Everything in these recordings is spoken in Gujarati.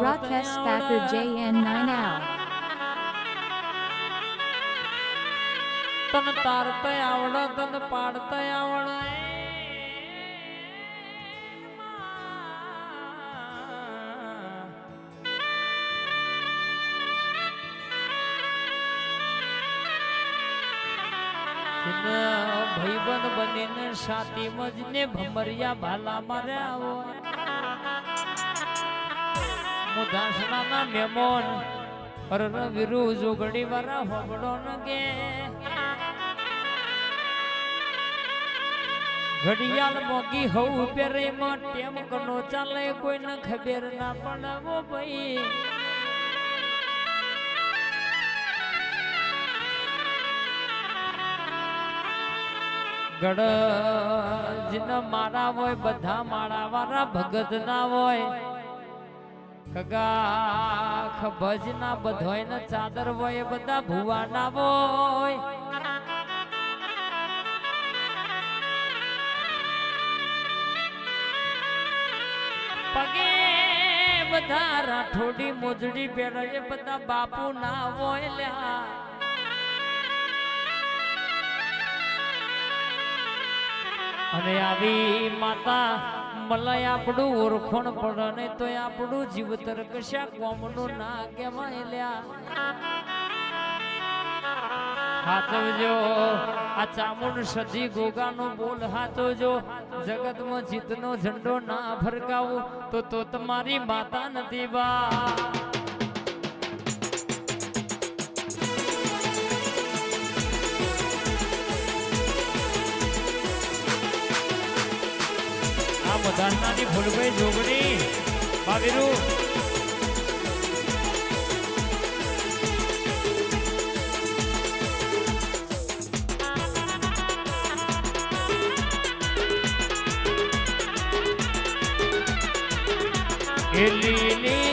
Broadcast Spafford JN9 out. તન તારતય આવડ, તન પાડતે આવડ ભાઈબંધ બનીને સાતી મજને ભમરિયા ભાલા માર્યા હોય મુધાસણાના મેમોન વિરુ જોગડી વાળા હોબડો ન ગે ઘડિયાળ મોગી હવ પેરે માં ટેમ કનો ચાલે કોઈ ન ખબર ના પડવો ભાઈ. ગડ મારા હોય, બધા મારા વાળા ભગત ના હોય. કગા ભજના બધોય ને ચાદર હોય બધા ભુવા ના હોય પગે બધા રાઠોડી મોજડી પહેરે બધા બાપુ ના હોય અને આવી માતા મલાય આપણું ઓળખણ પડે ને તો આપણું જીવતર કશા કોમનું ના કહેવાય લ્યા. હાથવજો, આ ચામુંડ સજી ગોગાનો બોલ હાથવજો. જગતમાં જીતનો ઝંડો ના ફરકાવો, તો તો તમારી માતા નથી બા. મધાનાની ફૂલભાઈ જોગણી. એ લીલી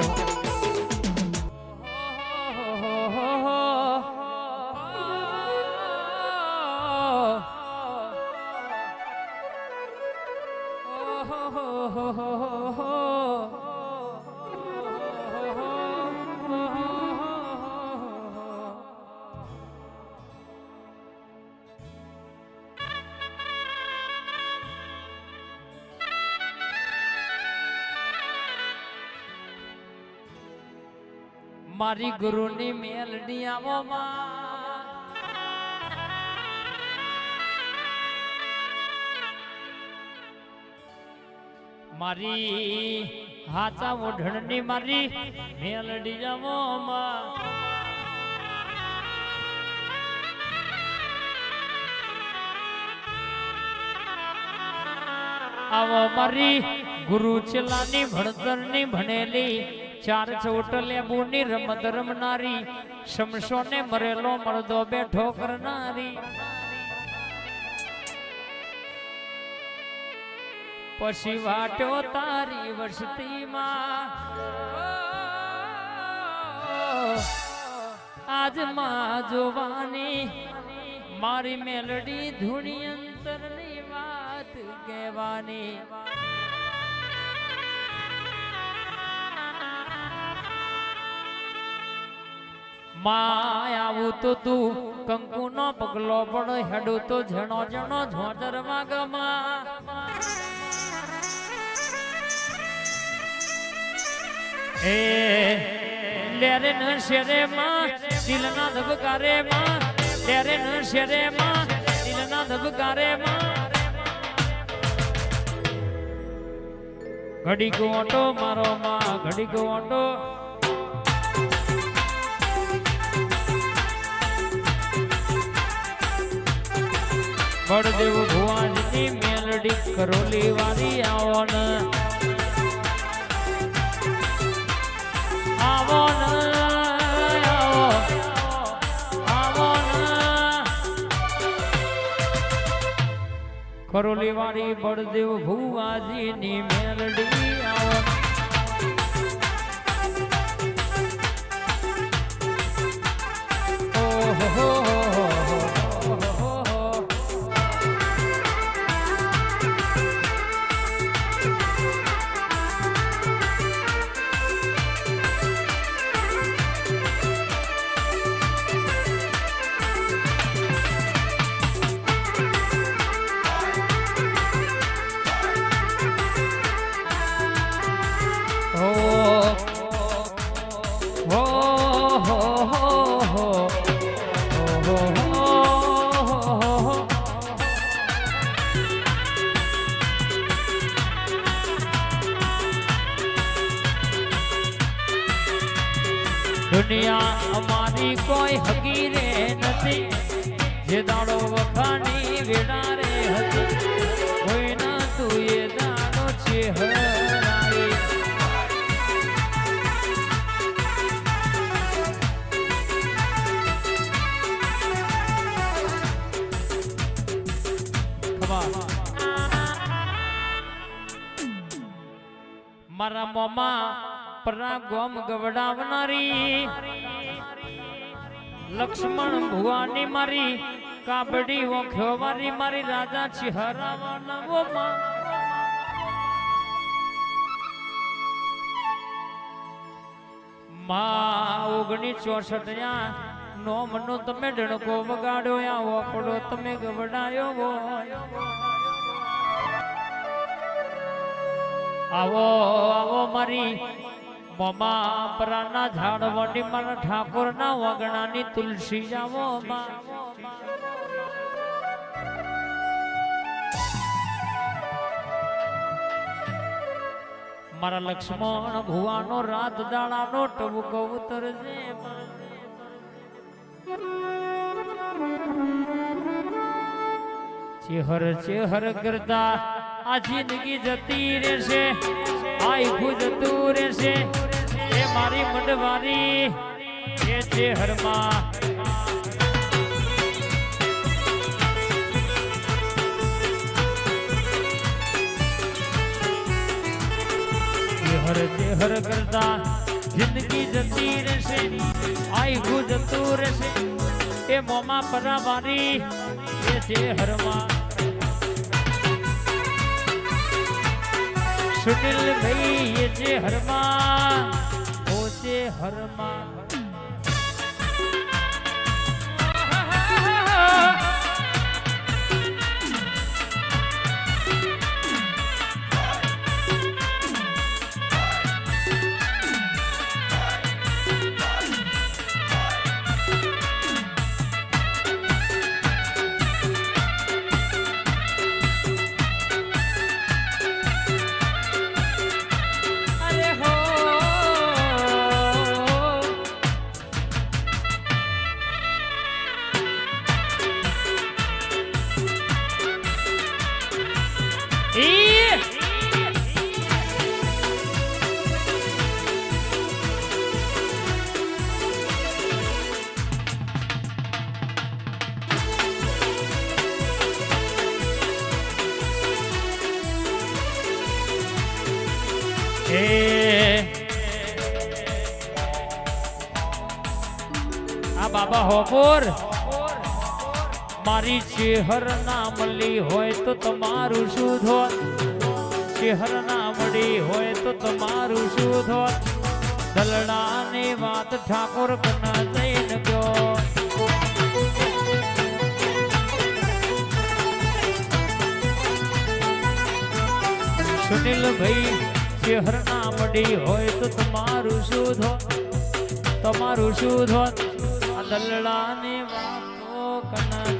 જય હો. મારી ગુરુની મેલડી આવો મારી હાચા ઓઢણની મારી મેલડી આવો આવો મારી ગુરુ ચલાની ભણતરની ભણેલી ચાર ચોટલે બુની રમત રમનારી શમશો ને મરેલો મળદો બેઠો કરનારી. પછી વાટ્યો તારી વસતીમાં આજમાં જોવાની મારી મેલડી ધૂણી અંતરની વાત કહેવાની. માં આવું તો તું, કંકુનો પગલો પણ હેડું તો જણો જણો ઝોટર ગમા એ લેરે ન શેરે માં દિલના ધબકારે માં ન શેરે માં દિલના ધબકારે માં ઘડીક ઓટો મારો માં ઘડી ઓટો. બળદેવ ભુવાનની મેલડી કરોલી વાળી આવો ને આવો ને કરોલી વાળી બળદેવ ભુવાજીની મેલડી દુનિયા અમારી કોઈ હકી રે નથી. જે દાડો વખાણી વેડારે હતી. કોઈ ના તું એ દાડો છે મારા મોમાં પરા ગોમ ગવડાવનારી, લક્ષ્મણ ભુવાની મારી કાબડી ઓખ્યો મારી, રાજા ચિહરાવાના મોમાં માં ઓગણી ચોસઠ નો મનો તમે ડણકો વગાડ્યો યા ઓપડો તમે ગવડાયો હોય. આવો આવો મારી મમા પરાના ઝાડવણી મારા ઠાકોરના વગણાની તુલસી જાવો મારા લક્ષ્મણ ભુવાનો રાત દાડાનો ટબુકો ઉતરજે ચેહર ચેહર કરતા આ જિંદગી જતી રહેશે, આઈ જતું રહેશે. એ મારી મંડવારી એ ચેહરમાં ચેહર ચેહર કરતા જિંદગી જતી રહેશે આખું જતું રહેશે એ મોમાં પરાવારી એ ચેહરમાં સુનિલ ભાઈ એ જે હરમાં ઓ જે હરમાં આ બાબા હોપોર, મારી ચેહર ના મળી હોય તો તમારું શું ધોર ચેહર ના મળી હોય તો તમારું શું ધોર દલડાની વાત ઠાકોર કના જઈને ગયો સુનિલભાઈ ચેહર ના મડી હોય તો તમારું શું થોત તમારું શું થોત આ દલડાની વાતો કના